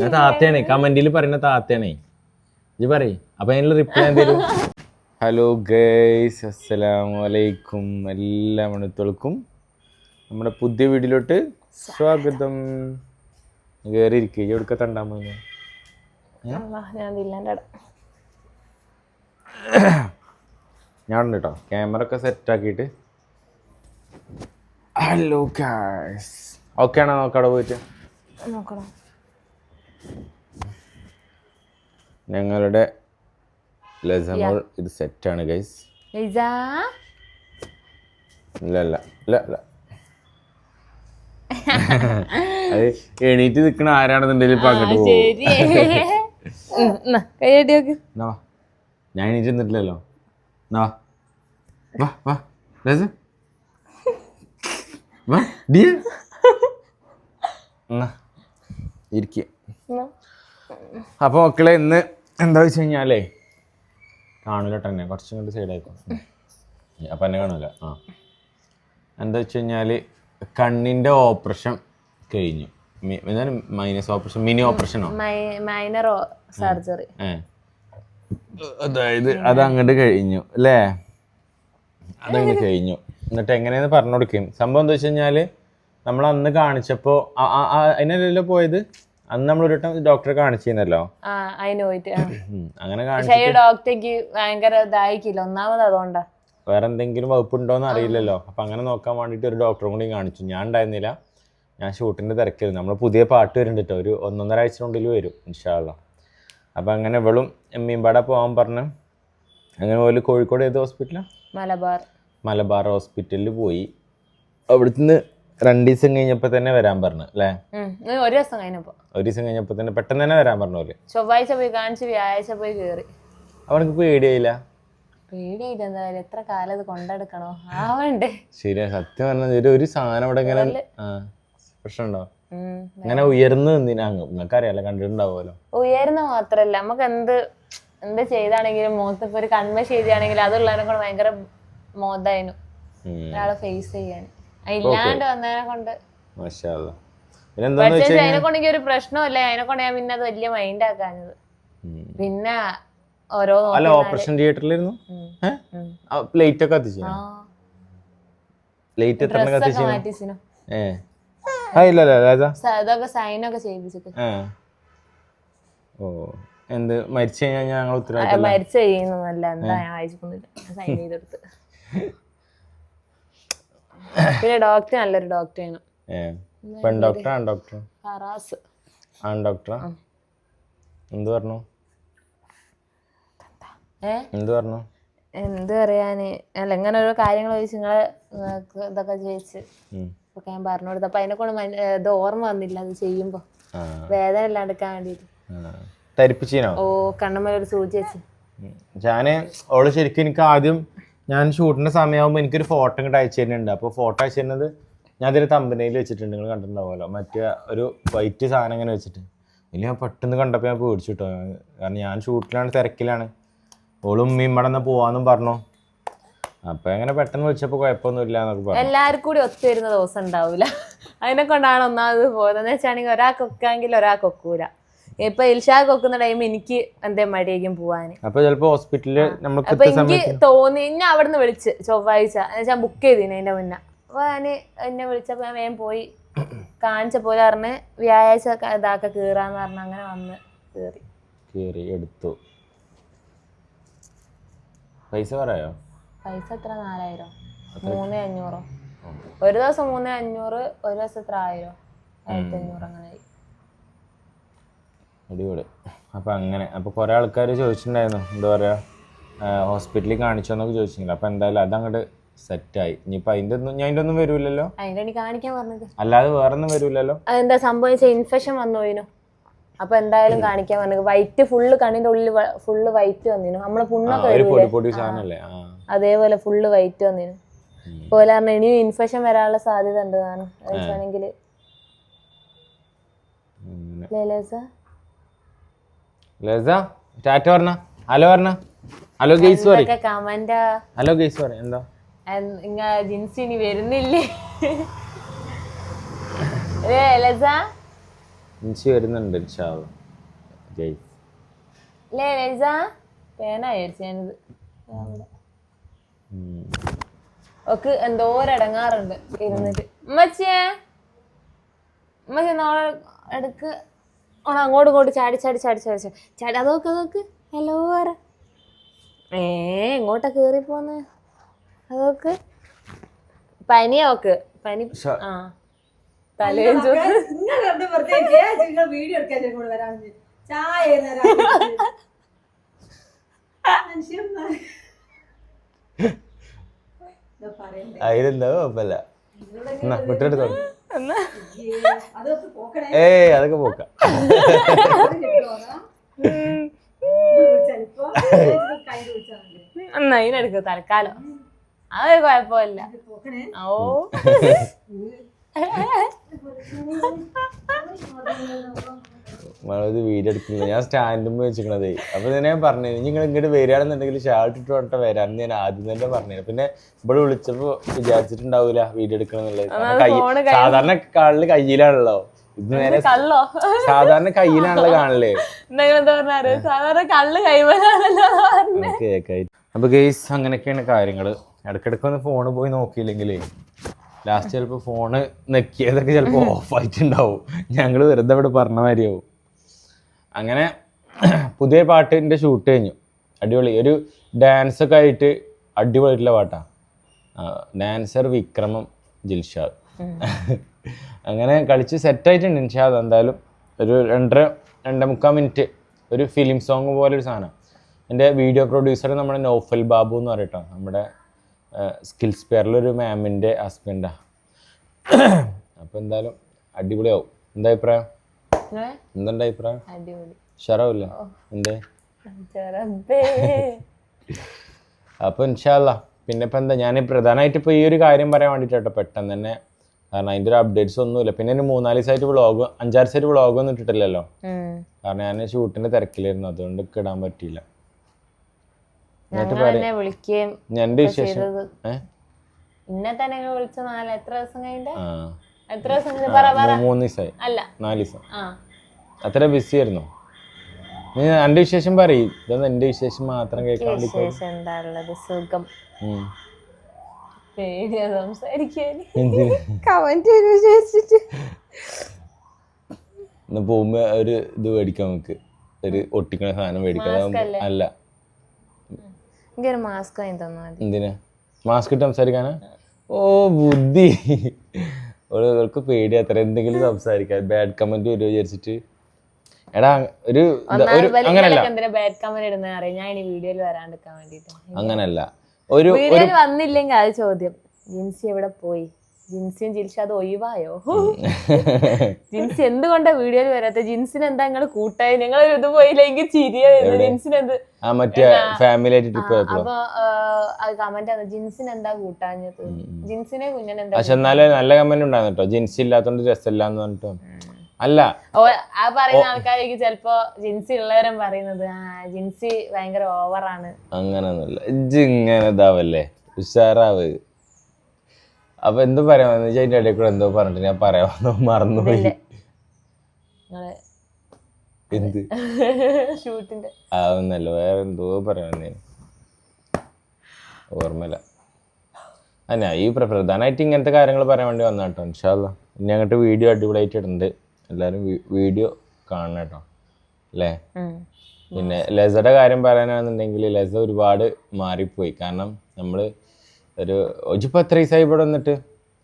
ഞാൻ താത്തയാണ്. കമന്റിൽ പറയുന്ന താത്തയാണേ. ഇജ്ജ് പറയ്. അപ്പൊ അതിനുള്ള റിപ്ലൈ എന്തേലും? ഹലോ ഗൈസ് അസ്സലാമു അലൈക്കും എല്ലാ മണിത്തോൾക്കും നമ്മുടെ പുതിയ വീട്ടിലോട്ട് സ്വാഗതം. കയറി ഇരിക്കുക എവിടുക്ക തണ്ടാൻ കേട്ടോ. ക്യാമറ ഒക്കെ സെറ്റ് ആക്കിയിട്ട്. ഹലോ ഗൈസ് ഓക്കെ ആണോ? നോക്കാടെ പോയിട്ട്? നോക്കണം. ഞങ്ങളുടെ ലസമോൾ ഇത് സെറ്റാണ് ഗൈസ് ലിസാ? ഇല്ല ഇല്ല ഇല്ല ഇല്ല. അത് എണീറ്റ് നിൽക്കണ ആരാണെന്നുണ്ടെങ്കിൽ ഇപ്പൊ അങ്ങോട്ട് പോകും ഞാൻ എണീറ്റ് നിന്നിട്ടില്ലല്ലോ. വാ. വാ വാ. ലസ. വാ ഡിയ എന്നാ ഇരിക്കുക. അപ്പോൾ മക്കളെ ഇന്ന് എന്താ വെച്ച് കഴിഞ്ഞാലേ കാണൂല തന്നെ കുറച്ചും കൂടി സൈഡായിക്കോ അപ്പം എന്നെ കാണൂല. ആ. എന്താ വെച്ച് കഴിഞ്ഞാൽ കണ്ണിന്റെ ഓപ്പറേഷൻ കഴിഞ്ഞു. എന്താണ് മൈനസ് ഓപ്പറേഷൻ മിനി ഓപ്പറേഷനോ മൈനർ സർജറി അതായത് അത് അങ്ങോട്ട് കഴിഞ്ഞു അല്ലേ അതങ്ങനെ കഴിഞ്ഞു. എന്നിട്ട് എങ്ങനെയാന്ന് പറഞ്ഞു കൊടുക്കും. സംഭവം എന്താ വെച്ച് കഴിഞ്ഞാൽ നമ്മൾ അന്ന് കാണിച്ചപ്പോൾ അതിനല്ലല്ലോ പോയത്? അന്ന് നമ്മൾ ഒരു വട്ടം ഡോക്ടറെ കാണിച്ചിരുന്നല്ലോ. ആ അതിന് പോയിട്ട് അങ്ങനെ പക്ഷെ ഈ ഡോക്ടർക്ക് ഭയങ്കര ഇതായിക്കില്ല. ഒന്നാമത് അതുകൊണ്ടാ. വേറെ എന്തെങ്കിലും വകുപ്പുണ്ടോന്ന് അറിയില്ലല്ലോ. അപ്പം അങ്ങനെ നോക്കാൻ വേണ്ടിയിട്ട് ഒരു ഡോക്ടറും കൂടി കാണിച്ചു. ഞാൻ ഉണ്ടായിരുന്നില്ല. ഞാൻ ഷൂട്ടിന്റെ തിരക്കായിരുന്നു നമ്മൾ പുതിയ പാട്ട് വരുന്നുണ്ട് ഒരു ഒന്നൊന്നര ആഴ്ചനുള്ളിൽ വരും ഇൻഷാല്ല അപ്പം അങ്ങനെ ഇവളും എമ്മീമ്പാടെ പോവാൻ പറഞ്ഞു അങ്ങനെ പോലെ കോഴിക്കോട് ഏത് ഹോസ്പിറ്റലാണ് മലബാർ. മലബാർ ഹോസ്പിറ്റലിൽ പോയി. അവിടുന്ന് രണ്ട് ദിവസം കഴിഞ്ഞപ്പോ തന്നെ വരാൻ പറഞ്ഞു അല്ലേ? ഒരു ദിവസം കഴിഞ്ഞപ്പോ. ഒരു ദിവസം കഴിഞ്ഞപ്പോ തന്നെ പെട്ടെന്ന് തന്നെ വരാൻ പറഞ്ഞു പോലെ ചൊവ്വാഴ്ച പോയി കാണിച്ച് വ്യാഴാഴ്ച പോയി കേറി. അവനക്ക് പേടിയായില്ല? പേടിയില്ല എന്തായാലും എത്ര കാലം ഇത് കൊണ്ടെടുക്കണോ? ആവണ്ടേ. ശരിയാ സത്യം പറഞ്ഞാൽ ഒരു ഒരു സാധനം ഇവിടെ ഇങ്ങനെ പ്രശ്നമുണ്ടോ. അങ്ങനെ ഉയർന്നു നിന്നിനാ നിങ്ങൾക്ക് അറിയാലോ കണ്ടിട്ടുണ്ടാവുമല്ലോ. ഉയർന്ന മാത്രല്ല നമുക്ക് എന്ത് എന്ത് ചെയ്താണെങ്കിലും മുഖത്ത് ഇപ്പൊ ഒരു കൺമ ചെയ്താണെങ്കിലും അതുള്ളതിനെ കൊണ്ട് ഭയങ്കര മോതായിരുന്നു ഒരാളെ ഫേസ് ചെയ്യാൻ. ഇല്ലാണ്ട് വന്നതിനെ കൊണ്ട്. പിന്നെ അതിനെ കൊണ്ട് എനിക്ക് ഒരു പ്രശ്നമല്ല അതിനെ കൊണ്ട് ഞാൻ പിന്നെ അത് വലിയ മൈൻഡ് ആക്കാഞ്ഞത്. പിന്നെ ഓരോ അല്ല ഓപ്പറേഷൻ തിയേറ്ററിലിരുന്നു? ലൈറ്റ് ഒക്കെ കത്തിച്ചു? ലൈറ്റ് എത്ര കത്തിച്ചു ഏ. ഇല്ല ഇതൊക്കെ സൈനൊക്കെ ചെയ്യിപ്പിച്ചിട്ട്. ഓ എന്ത് മരിച്ചു കഴിഞ്ഞാൽ ഞങ്ങൾ ഉത്തരവാദിത്തം മരിച്ചു ചെയ്യുന്നതല്ല എന്താ ഞാൻ വായിച്ചിട്ടൊന്നുമില്ല. സൈൻ ചെയ്തെടുത്ത്. പിന്നെ ഡോക്ടർ നല്ലൊരു ഡോക്ടറാണ് ഏ പെൺ ഡോക്ടർ ആൺ ഡോക്ടർ ഫറാസ്. ആൺ ഡോക്ടറാ എന്ത് പറഞ്ഞു? എന്ത്? പറഞ്ഞു? എന്ത് പറയാന്? അല്ല ഇങ്ങനെ ഓരോ കാര്യങ്ങൾ ചോദിച്ച് നിങ്ങളെ ഇതൊക്കെ ചോദിച്ച് ഒക്കെ ഞാൻ പറഞ്ഞു കൊടുത്തു അപ്പൊ അതിനെ കൊണ്ട് ഇത് ഓർമ്മ വന്നില്ല അത് ചെയ്യുമ്പോ. വേദന ഇല്ലാണ്ടെടുക്കാൻ വേണ്ടിട്ട്. ആ. ധരിപ്പിച്ചീനോ ഓ കണ്ണമ്മലൊരു സൂചി വെച്ച്. ഞാൻ ഓൾ ശരിക്കും എനിക്ക് ആദ്യം ഞാൻ ഷൂട്ടിന്റെ സമയമാകുമ്പോൾ എനിക്കൊരു ഫോട്ടോ ഇങ്ങോട്ട് അയച്ചു തരുന്നുണ്ട്. അപ്പോൾ ഫോട്ടോ അയച്ചു തരുന്നത് ഞാൻ ഇതിൽ തമ്പനയിൽ വെച്ചിട്ടുണ്ട്. നിങ്ങൾ കണ്ടിട്ടുണ്ടാവുമല്ലോ. മറ്റേ ഒരു വൈറ്റ് സാധനം ഇങ്ങനെ വെച്ചിട്ട്. ഇല്ല ഞാൻ പെട്ടെന്ന് കണ്ടപ്പോൾ ഞാൻ പേടിച്ചു കേട്ടോ കാരണം ഞാൻ ഷൂട്ടിലാണ് തിരക്കിലാണ്. ഓളും ഉമ്മയും ഇവിടെ നിന്ന് പോവാന്നും പറഞ്ഞു. അപ്പൊ അങ്ങനെ പെട്ടെന്ന് വിളിച്ചപ്പോ കുഴപ്പമൊന്നുമില്ല എന്നൊക്കെ പറഞ്ഞു. എല്ലാവർക്കും കൂടി ഒത്തുവരുന്ന ദിവസം ഉണ്ടാവൂല. അതിനെ കൊണ്ടാണ് ഒന്നാമത് പോകുന്നത് എന്ന് വെച്ചാണെങ്കിൽ ഒരാൾക്ക് ഒക്കാമെങ്കിൽ ഒരാൾക്ക് ഒക്കൂല. ഇപ്പൊ ഇൽഷാ ഒക്കുന്ന ടൈം എനിക്ക് എന്തേ മടിയേക്കും പോവാന്. അപ്പൊ ചിലപ്പോ ഹോസ്പിറ്റലിൽ അപ്പൊ എനിക്ക് തോന്നി ഇന്നെ അവിടുന്ന് വിളിച്ച് ചൊവ്വാഴ്ച. എന്നുവെച്ചാ ബുക്ക് ചെയ്തിന് അതിന്റെ മുന്നേ. അപ്പൊ ഞാൻ എന്നെ വിളിച്ചപ്പോ ഞാൻ വേഗം പോയി കാണിച്ച പോലെ പറഞ്ഞ് വ്യാഴാഴ്ച ഇതാക്ക കീറാന്ന് പറഞ്ഞ് അങ്ങനെ വന്ന് കീറി. കീറി എടുത്തു. പൈസ പറയോ പൈസ എത്ര? നാലായിരം. മൂന്ന് അഞ്ഞൂറോ. ഒരു ദിവസം മൂന്ന് അഞ്ഞൂറ് ഒരു ദിവസം എത്ര ആയിരം? ആയിരത്തി അഞ്ഞൂറ് അങ്ങനെ ആയി. അടിപൊളി. അപ്പം അങ്ങനെ അപ്പോൾ കുറേ ആൾക്കാർ ചോദിച്ചിട്ടുണ്ടായിരുന്നു എന്താ പറയുക ഹോസ്പിറ്റലിൽ കാണിച്ചോന്നൊക്കെ ചോദിച്ചിട്ടില്ല അപ്പോൾ എന്തായാലും അതങ്ങോട്ട് സെറ്റായി. ഇനിയിപ്പോൾ അതിന്റെ ഒന്നും ഞാൻ അതിന്റെ ഒന്നും വരില്ലല്ലോ അതിന്റെ കാണിക്കാൻ പറഞ്ഞത്. അല്ലാതെ വേറെ ഒന്നും വരില്ലല്ലോ അതെന്താ സംഭവിച്ച ഇൻഫെക്ഷൻ വന്നു പോയിനു. അപ്പൊ എന്തായാലും കാണിക്കാൻ പറഞ്ഞത്. വൈറ്റ് ഫുള്ള് കണ്ണിന്റെ ഉള്ളിൽ ഫുള്ള് വൈറ്റ് വന്നിനു നമ്മളെ പുണ്ണൊക്കെ അതേപോലെ ഫുള്ള് വൈറ്റ് വന്നിനു പോലെ പറഞ്ഞ ഇനിയും ഇൻഫെക്ഷൻ വരാനുള്ള സാധ്യത ഉണ്ട് വെച്ചാണെങ്കിൽ ലത ടാറ്റ പറഞ്ഞ? ഹലോ പറഞ്ഞ? ഹലോ ഗെയ്സ് പറ കമന്റ് ഹലോ ഗെയ്സ് പറ എന്താ? ജിൻസി ഇനി വരുന്നില്ലേ? ലസ ഇൻഷി വരുന്നുണ്ട് ഇൻഷാല്ല ജയ് ലേ ലൈസ പേന ഞാനിത് ഒക്കെ എന്തോരടങ്ങാറുണ്ട് ഇരുന്നിട്ട്. ഉമ്മച്ചിയെ? ഉമ്മച്ചി നാളെ എടുക്ക് ഓണം അങ്ങോട്ടും ഇങ്ങോട്ട് ചാടി ചാടി ചാടി ചാടി ചാടി. ചാടി അതൊക്കെ നോക്ക് ഹലോ പറ. ഏ എങ്ങോട്ടാ കേറി പോന്നെ? അതൊക്കെ പനിയോക്ക് പനി ആ. വീഡിയോ എടുക്കാൻ ചായ തരാൻ മനുഷ്യന്മാർ. എന്താ പറയണ്ടേ. അതിലെന്താ കുഴപ്പമില്ല. എന്നാ പോക്കണേ ഏയ് അതൊക്കെ പോക്കാം. എന്നാ ഇതിനെടുക്കും തൽക്കാലം. അത് കുഴപ്പമില്ല. ഓ. നമ്മളത് വീഡിയോ എടുക്കുന്നത് ഞാൻ സ്റ്റാൻഡും വെച്ചിരിക്കണതേ. അപ്പൊ ഇതിനെ പറഞ്ഞു നിങ്ങൾ ഇങ്ങോട്ട് വരികയാണെന്നുണ്ടെങ്കിൽ ഷാർട്ട് ഇട്ട് തൊട്ട് വരാമെന്ന് ഞാൻ ആദ്യം തന്നെ പറഞ്ഞു പിന്നെ ഇവിടെ വിളിച്ചപ്പോ വിചാരിച്ചിട്ടുണ്ടാവൂല വീഡിയോ എടുക്കണമെന്നുള്ളത് സാധാരണ കാളിൽ കയ്യിലാണല്ലോ. ഇത് നേരെ സാധാരണ കയ്യിലാണല്ലോ കാണല്ലേ? സാധാരണ കള്ള്. കേക്കായി. അപ്പൊ ഗെയ്സ് അങ്ങനെയൊക്കെയാണ് കാര്യങ്ങൾ. ഇടക്കിടക്ക് ഒന്ന് ഫോണ് പോയി നോക്കിയില്ലെങ്കിലേ ലാസ്റ്റ് ചിലപ്പോൾ ഫോണ് നെക്കിയതൊക്കെ ചിലപ്പോൾ ഓഫ് ആയിട്ടുണ്ടാവും. ഞങ്ങൾ വെറുതെ ഇവിടെ പറഞ്ഞ മാതിരിയാവും. അങ്ങനെ പുതിയ പാട്ടിന്റെ ഷൂട്ട് കഴിഞ്ഞു. അടിപൊളി. ഒരു ഡാൻസ് ഒക്കെ ആയിട്ട് അടിപൊളിയായിട്ടുള്ള പാട്ടാണ് ഡാൻസർ വിക്രമം ജിൽഷാദ്. അങ്ങനെ കളിച്ച് സെറ്റായിട്ടുണ്ട് ഇൻഷാദ് എന്തായാലും ഒരു രണ്ടര രണ്ടേ മുക്കാൽ മിനിറ്റ് ഒരു ഫിലിം സോങ് പോലെ ഒരു സാധനം. എന്റെ വീഡിയോ പ്രൊഡ്യൂസർ നമ്മുടെ നോഫൽ ബാബു എന്ന് പറയട്ടോ നമ്മുടെ സ്കിൽസ് പേരിലൊരു മാമിന്റെ ഹസ്ബൻഡാണ് അപ്പോൾ എന്തായാലും അടിപൊളിയാവും. എന്താ അഭിപ്രായം? എന്തുണ്ട് അഭിപ്രായം? ഷറാവില്ല എന്തേ? അപ്പോൾ ഇൻഷാല്ല പിന്നെ ഇപ്പം എന്താ? ഞാൻ പ്രധാനമായിട്ട് ഇപ്പോൾ ഈ ഒരു കാര്യം പറയാൻ വേണ്ടിയിട്ടോ പെട്ടെന്ന് തന്നെ. കാരണം അതിന്റെ ഒരു അപ്ഡേറ്റ്സ് ഒന്നുമില്ല. പിന്നെ ഒരു മൂന്നാൽ ദിവസമായിട്ട് വ്ളോഗ് അഞ്ചാറ് സൈറ്റ് വ്ളോഗ് ഒന്നും ഇട്ടിട്ടില്ലല്ലോ. കാരണം ഞാൻ ഷൂട്ടിന്റെ തിരക്കിലായിരുന്നു. അതുകൊണ്ട് ഇടാൻ പറ്റിയില്ല. വിളിക്കുകയും വിശേഷം? ഇന്നെ തന്നെ വിളിച്ച നാല് എത്ര ദിവസം എത്ര ദിവസം മൂന്ന് ദിവസമായി അല്ല. നാല് ദിവസം. അത്ര ബിസി ആയിരുന്നു. നീ എന്റെ വിശേഷം പറയും. ഇതൊന്നും എന്റെ വിശേഷം മാത്രം കേൾക്കാൻ വിശേഷം എന്താ ഉള്ളത്? സുഖം. ഉം. പേടിയാ സംസാരിക്കാൻ. എന്തിന് കമന്റ് വിചാരിച്ചിട്ട് ഇന്ന് പോകുമ്പോ ഒരു ഇത് മേടിക്കാം നമുക്ക്. ഒരു ഒട്ടിക്കണ സാധനം മേടിക്കാം. അല്ലേ? എനിക്കൊരു മാസ്ക് വാങ്ങി തന്നാ മതി. എന്തിനാ? മാസ്ക് ഇട്ട് സംസാരിക്കാനാ? ഓ ബുദ്ധി. ഓൾക്ക് പേടി അത്ര എന്തെങ്കിലും സംസാരിക്കാൻ. ബാഡ് കമന്റ് വരുമോ വിചാരിച്ചിട്ട്. എടാ ഒരു അങ്ങനല്ല. ബാഡ് കമന്റ് ഇടുന്ന അറിയാം? ഞാൻ ഇനി വീഡിയോയിൽ വരാണ്ടിരിക്കാൻ വേണ്ടിട്ട്. അങ്ങനല്ല. ഒരു വീഡിയോയിൽ വന്നില്ലെങ്കിൽ അത് ചോദ്യം. ജിൻസി എവിടെ പോയി? ജിൻസിയും ജിൽഷാദ് ഒഴിവായോ? ജിൻസി എന്തുകൊണ്ടാ വീഡിയോയിൽ വരാത്ത? ജിൻസിന് എന്താ നിങ്ങൾ കൂട്ടായി? നിങ്ങൾ ഇത് പോയില്ലെങ്കിൽ ചിരിയ? ജിൻസിന് എന്ത് അപ്പൊ കമന്റ് ജിൻസിന് എന്താ കൂട്ടാഞ്ഞത്? ജിൻസിനെ എന്താ പക്ഷെ എന്നാലും നല്ല കമന്റ് ഉണ്ടായിരുന്നു കേട്ടോ ജിൻസ് ഇല്ലാത്തോണ്ട് രസമില്ല എന്ന് പറഞ്ഞിട്ടോ അല്ല. ആ പറയുന്ന ആൾക്കാരേക്ക് ചിലപ്പോ ജിൻസി ഉള്ളവരും പറയുന്നത് ആ ജിൻസി ഭയങ്കര ഓവറാണ് അങ്ങനൊന്നുമില്ല ഇജ്ജ് ഇങ്ങനെ ഇതാവല്ലേ? ഉഷാറാവ്. അപ്പൊ എന്ത് പറയാമെന്ന് വെച്ചാൽ അതിന്റെ ഇടയിൽ കൂടെ എന്തോ പറഞ്ഞിട്ട് ഞാൻ പറയാമെന്ന് മറന്നുപോയി. എന്ത്? ഷൂട്ടിന്റെ. ആവുന്നല്ലോ വേറെ എന്തോ പറയാമെന്ന്. ഓർമ്മയില്ല. അല്ല ഈ പ്ര- പ്രധാനമായിട്ട് ഇങ്ങനത്തെ കാര്യങ്ങൾ പറയാൻ വേണ്ടി വന്ന കേട്ടോ ഇൻഷാല്ല ഇനി അങ്ങോട്ട് വീഡിയോ അടിപൊളിയായിട്ട് ഇടുന്നുണ്ട്. എല്ലാവരും വീഡിയോ കാണണം കേട്ടോ അല്ലേ? പിന്നെ ലെസയുടെ കാര്യം പറയാനാണെന്നുണ്ടെങ്കിൽ ലെസ ഒരുപാട് മാറിപ്പോയി. കാരണം നമ്മൾ ഒരു ഇപ്പൊ എത്ര ദിവസമായി ഇവിടെ വന്നിട്ട്?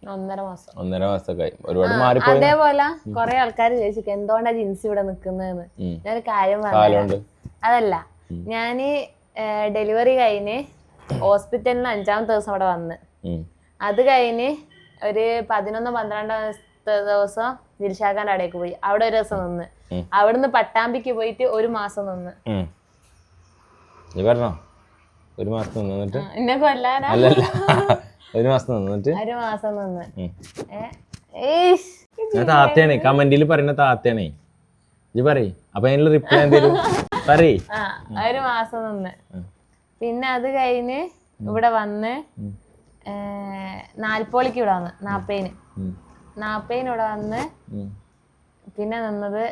ഒന്നര മാസം. ഒന്നര മാസമൊക്കെ ആയി. ഒരുപാട് മാറിപ്പോയി അതേപോലെ കൊറേ ആൾക്കാർ ചോദിച്ചു എന്തുകൊണ്ടാ ജീൻസ് ഇവിടെ നിക്കുന്നതെന്ന്? ഞാൻ ഞാനൊരു കാര്യം പറഞ്ഞു അതല്ല ഞാൻ ഡെലിവറി കഴിഞ്ഞ് ഹോസ്പിറ്റലിന് അഞ്ചാമത്തെ ദിവസം അവിടെ വന്ന്. അത് കഴിഞ്ഞ് ഒരു പതിനൊന്ന് പന്ത്രണ്ടാമത്തെ ദിവസം ദിൽഷാഖാന്റെ അവിടേക്ക് പോയി. അവിടെ ഒരു ദിവസം നിന്ന്. അവിടുന്ന് പട്ടാമ്പിക്ക് പോയിട്ട് ഒരു മാസം നിന്ന്. ഉം. നീ പറഞ്ഞോ? ഒരു മാസം നിന്നിട്ട്? എന്നെ കൊല്ലാനാ? അല്ലല്ല. ഒരു മാസം നിന്നിട്ട്? ഒരു മാസം നിന്ന്. ഞാൻ താത്തയാണേ. കമന്റിൽ പറയുന്ന താത്തയാണേ. ഇജ്ജ് പറയ്. അപ്പൊ അതിനുള്ള റിപ്ലൈ എന്തേലും? പറയ്. ആ ഒരു മാസം നിന്ന്. പിന്നെ അത് കഴിഞ്ഞ് ഇവിടെ വന്ന് നാൽപ്പോളിക്ക് ഇവിടെ വന്ന് നാപ്പേന്. നാപ്പേന് ഇവിടെ വന്ന്. പിന്നെ നിന്നത്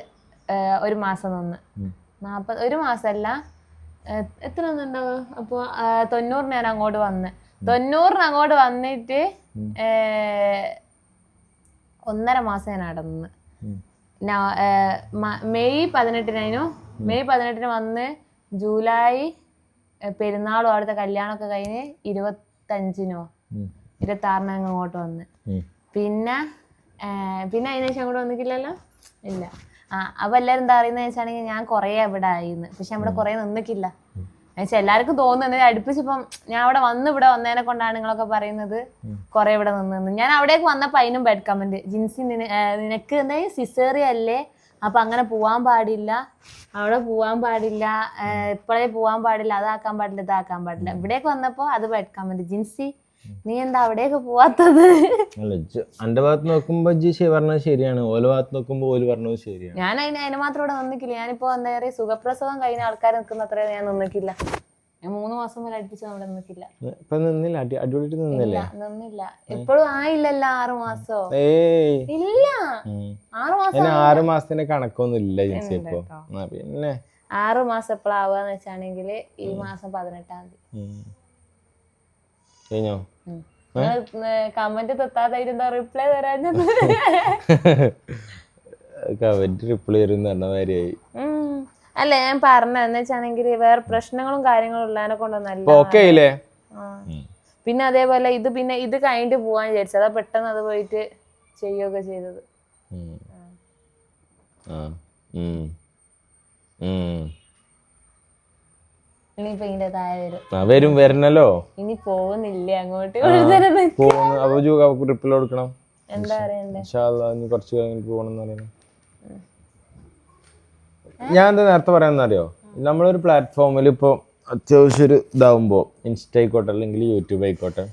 ഒരു മാസം നിന്ന്. നാപ്പത് ഒരു മാസമല്ല എത്ര ഉണ്ടാവുക അപ്പോൾ തൊണ്ണൂറിന് ഞാൻ അങ്ങോട്ട് വന്ന്. തൊണ്ണൂറിന് അങ്ങോട്ട് വന്നിട്ട് ഒന്നര മാസം ഞാൻ അടന്ന്. മെയ് പതിനെട്ടിനു മെയ് പതിനെട്ടിന് വന്ന് ജൂലൈ പെരുന്നാളും അവിടുത്തെ കല്യാണമൊക്കെ കഴിഞ്ഞ് ഇരുപത്തഞ്ചിനോ. ഇരുപത്തി ആറിന് അങ്ങോട്ട് വന്ന്. പിന്നെ പിന്നെ അതിനുശേഷം അങ്ങോട്ട് വന്നിട്ടില്ലല്ലോ? ഇല്ല. അപ്പൊ എല്ലാരും എന്താ പറയുന്നത് വെച്ചാണെങ്കിൽ ഞാൻ കൊറേ അവിടെ ആയിരുന്നു പക്ഷെ അവിടെ കുറേ നിന്നിക്കില്ല എന്നുവെച്ചാൽ എല്ലാവർക്കും തോന്നുന്നത് അടുപ്പിച്ചിപ്പം ഞാൻ അവിടെ വന്ന് ഇവിടെ വന്നതിനെ കൊണ്ടാണ് നിങ്ങളൊക്കെ പറയുന്നത്. കൊറേ ഇവിടെ നിന്ന് ഞാൻ അവിടേക്ക് വന്നപ്പോ അതിനും ബെഡ് കമന്റ് ജിൻസി നിനക്ക് എന്തായാലും സിസേറിയ അല്ലേ? അപ്പൊ അങ്ങനെ പോവാൻ പാടില്ല. അവിടെ പോവാൻ പാടില്ല. ഇപ്പോഴേ പോവാൻ പാടില്ല. അതാക്കാൻ പാടില്ല ഇതാക്കാൻ പാടില്ല. ഇവിടേക്ക് വന്നപ്പോ അത് ബെഡ് കമന്റ് ജിൻസി നീ എന്താ അവിടേക്ക് പോവാത്തത്? എന്റെ ഭാഗത്ത് നോക്കുമ്പോ ജി പറഞ്ഞത് ശരിയാണ്. ഓല ഭാഗത്ത് നോക്കുമ്പോ ഓൽ പറഞ്ഞത് ശരിയാണ്. ഞാൻ അതിന് അതിന് മാത്രം ഇവിടെ നിന്നിക്കില്ല. ഞാനിപ്പോ എന്താ പറയാ സുഖപ്രസവം കഴിഞ്ഞ ആൾക്കാർ നിൽക്കുന്ന അത്ര ഞാൻ നിന്നിക്കില്ല. ഞാൻ മൂന്ന് മാസം വരെ അടുപ്പിച്ച് അവിടെ നിന്നിക്കില്ല. ഇപ്പൊ നിന്നില്ല? അടി അടിപൊളിയായിട്ട് നിന്നില്ലേ? നിന്നില്ല. ഇപ്പോഴും ആയില്ലല്ലോ ആറു മാസോ. ഇല്ല. ആറു മാസം ആറു മാസത്തിന്റെ കണക്കൊന്നും ഇല്ല ജിൻസി ഇപ്പൊ പിന്നെ. ആറു മാസം എപ്പോഴാവുകയെന്ന് വെച്ചാണെങ്കിൽ ഈ മാസം പതിനെട്ടാം തീയതി. കഴിഞ്ഞോ? കമന്റ് തെത്താതായിട്ട് എന്താ റിപ്ലൈ തരാൻ കമന്റ് റിപ്ലൈ വരും പറഞ്ഞ. അല്ല ഞാൻ പറഞ്ഞ എന്ന് വെച്ചാണെങ്കിൽ വേറെ പ്രശ്നങ്ങളും കാര്യങ്ങളും ഉള്ളതിനെ കൊണ്ടൊന്നല്ല. പിന്നെ അതേപോലെ ഇത് പിന്നെ ഇത് കഴിഞ്ഞിട്ട് പോവാൻ വിചാരിച്ചു. അതാ പെട്ടെന്ന് അത് പോയിട്ട് ചെയ്യുകയൊക്കെ ചെയ്തത്. ആ. ഉം. ഉം. ഇനിയിപ്പൊ ഇതിന്റെ താഴെ വരും ആ വരും വരണല്ലോ. ഇനി പോകുന്നില്ല അങ്ങോട്ട് കൂടുതലും പോകുന്നു. അപ്പൊ ജൂ റിപ്ലൈ കൊടുക്കണം. എന്താ പറയണ്ടേ? ഇൻഷാ അല്ലാ, ഇനി കുറച്ച് കഴിഞ്ഞിട്ട് പോകണം എന്ന് പറയുന്നത് ഞാൻ എന്താ നേരത്തെ പറയാന്നറിയോ നമ്മളൊരു പ്ലാറ്റ്ഫോമിൽ ഇപ്പോൾ അത്യാവശ്യം ഒരു ഇതാവുമ്പോൾ ഇൻസ്റ്റ ആയിക്കോട്ടെ അല്ലെങ്കിൽ യൂട്യൂബ് ആയിക്കോട്ടെ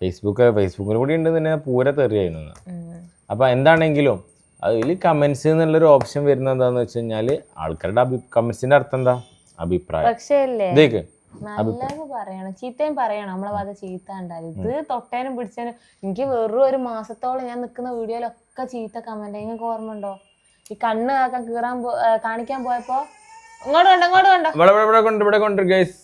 ഫേസ്ബുക്ക് ഫേസ്ബുക്കിൽ കൂടി ഉണ്ട് തന്നെ പൂര തെറിയായിരുന്നു ഉം. അപ്പോൾ എന്താണെങ്കിലും അതിൽ കമൻസ് എന്നുള്ളൊരു ഓപ്ഷൻ വരുന്നത് എന്താണെന്ന് വെച്ച് കഴിഞ്ഞാൽ ആൾക്കാരുടെ അഭി കമൻസിന്റെ അർത്ഥം എന്താ? അഭിപ്രായം. പക്ഷേ അല്ലേ നല്ലത് പറയണം. ചീത്തയും പറയണം. നമ്മളെ ഭാഗത്ത് ചീത്ത ഉണ്ടാവും ഇത് തൊട്ടേനും പിടിച്ചേനും എനിക്ക് വെറും ഒരു മാസത്തോളം ഞാൻ നിൽക്കുന്ന വീഡിയോയിലൊക്കെ ചീത്ത കമന്റ് നിങ്ങൾക്ക് ഓർമ്മ ഉണ്ടോ ഈ കണ്ണ് കാക്കാൻ കീറാൻ കാണിക്കാൻ പോയപ്പോ ഇങ്ങോട്ട് കണ്ടോ ഇങ്ങോട്ട് കണ്ടോ ഇവിടെ ഇവിടെ കൊണ്ട് ഇവിടെ കൊണ്ട് ഗൈസ്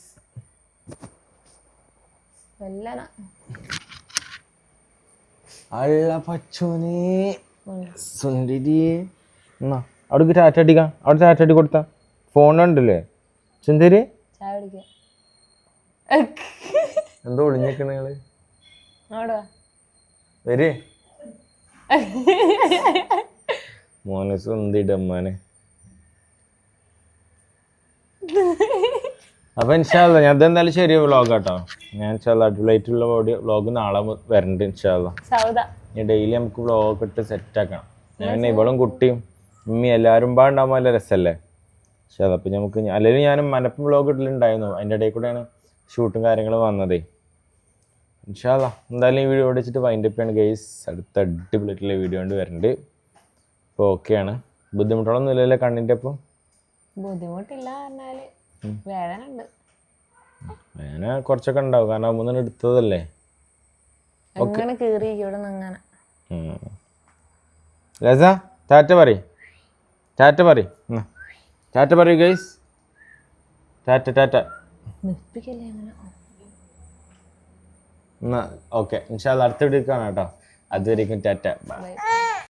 അള്ള പച്ചോനെ. സുന്ദരിയെ. എന്നാ അവിടേക്ക് ടാറ്റ അടിക്കാം. അവിടെ ടാറ്റ അടി കൊടുത്ത. ഫോണുണ്ടല്ലേ സുന്ദരി കുടിക്കുക എന്തോ ഒളിഞ്ഞേക്കണ നിങ്ങൾ. വരേ. മോനെ സുന്ദിടമ്മാനെ അപ്പൊ ഇൻഷാല്ല ഞാൻ എന്തായാലും ശരി വ്ളോഗ് കേട്ടോ ഞാൻ ഇൻഷാല്ല അടിപൊളിയായിട്ടുള്ള വ്ളോഗ് നാളെ വരണ്ട് ഇൻഷാല്ല ഇനി ഡെയിലി നമുക്ക് വ്ളോഗ് ഇട്ട് സെറ്റ് ആക്കണം. ഞാൻ ഇവളും കുട്ടിയും ഉമ്മി എല്ലാവരും പാടുണ്ടാകുമ്പോൾ നല്ല രസമല്ലേ പക്ഷെ അതപ്പോൾ നമുക്ക് അല്ലെങ്കിൽ ഞാൻ മനപ്പം വ്ളോഗ് ഇട്ടിട്ടുണ്ടായിരുന്നു അതിന്റെ ഇടയിൽ കൂടെയാണ് ഷൂട്ടും കാര്യങ്ങളും വന്നതേ. ഇൻഷാല്ല എന്തായാലും ഈ വീഡിയോ ഓടിച്ചിട്ട് വൈൻഡ് അപ്പ് ആണ് ഗെയ്സ് അടുത്ത അടിപൊളിയായിട്ടുള്ള വീഡിയോ കൊണ്ട് വരുന്നുണ്ട് ഇപ്പോൾ ഓക്കെയാണ് ബുദ്ധിമുട്ടുകളൊന്നും ഇല്ലല്ലോ കണ്ണിന്റെ അപ്പം ബുദ്ധിമുട്ടില്ല വേദന ഉണ്ട് കുറച്ചൊക്കെ ഉണ്ടാവും. കാരണം മൂന്നെണ്ണം എടുത്തതല്ലേ? അങ്ങനെ കീറി ഇവിടെ നിന്ന് അങ്ങനെ. ലസ ടാറ്റ പറ ടാറ്റ പറ ടാറ്റ പറയൂ ഗൈസ് ടാറ്റ ടാറ്റ. എന്നാ ഓക്കെ ഇൻഷാല്ല അടുത്ത വീഡിയോ കാണാം കേട്ടോ. അതുവരെയും ടാറ്റ. ബൈ